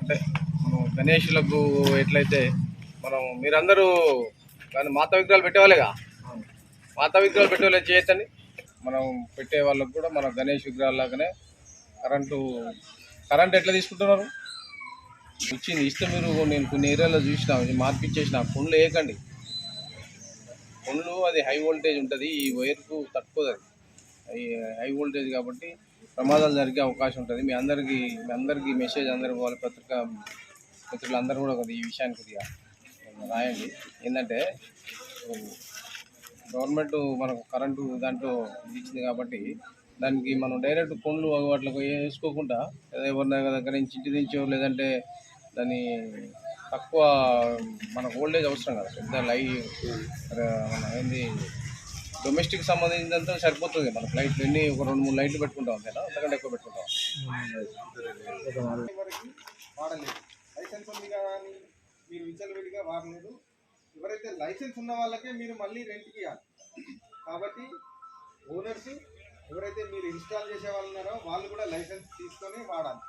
అంటే మనం గణేషులకు ఎట్లయితే మనం మీరందరూ కానీ మాత విగ్రహాలు పెట్టేవాళ్ళేగా? మాత విగ్రహాలు పెట్టేవాళ్ళే చేయొచ్చండి మనం పెట్టే వాళ్ళకు కూడా మన గణేష్ విగ్రహాల లాగానే కరెంటు కరెంట్ ఎట్లా తీసుకుంటున్నారు? వచ్చింది. ఇస్తే మీరు నేను కొన్ని ఏరియాలో చూసిన మార్పిచ్చేసిన కొండ్లు వేయకండి. కొండ్లు అది హై వోల్టేజ్ ఉంటుంది ఈ వైర్కు తట్టుకోదు అది హై వోల్టేజ్ కాబట్టి ప్రమాదాలు జరిగే అవకాశం ఉంటుంది. మీ అందరికీ మీ అందరికీ మెసేజ్ అందరి పోవాలి పత్రిక మిత్రులందరూ కూడా కొద్దిగా ఈ విషయానికి కొద్దిగా రాయండి. ఏంటంటే గవర్నమెంట్ మనకు కరెంటు దాంట్లో ఇచ్చింది కాబట్టి దానికి మనం డైరెక్ట్ కొండ్లు వాటికి వేసుకోకుండా ఎవరిన దగ్గర నుంచి ఇంటి నుంచో లేదంటే దాని తక్కువ మనకు ఓల్డేజ్ అవసరం కదా. పెద్ద లై మన ఏంది డొమెస్టిక్ సంబంధించినంత సరిపోతుంది. మనకు లైట్లు ఎన్ని ఒక రెండు మూడు లైట్లు పెట్టుకుంటాం అంతేనా? అంతకంటే ఎక్కువ పెట్టుకుంటాం. వాడలేదు లైసెన్స్ ఉంది కదా అని మీరు విచ్చలవిడిగా వాడలేదు ఎవరైతే లైసెన్స్ ఉన్న వాళ్ళకే మీరు మళ్ళీ రెంట్కి ఇవ్వాలి కాబట్టి ఓనర్స్ ఎవరైతే మీరు ఇన్స్టాల్ చేసే వాళ్ళు ఉన్నారో వాళ్ళు కూడా లైసెన్స్ తీసుకొని వాడాలి.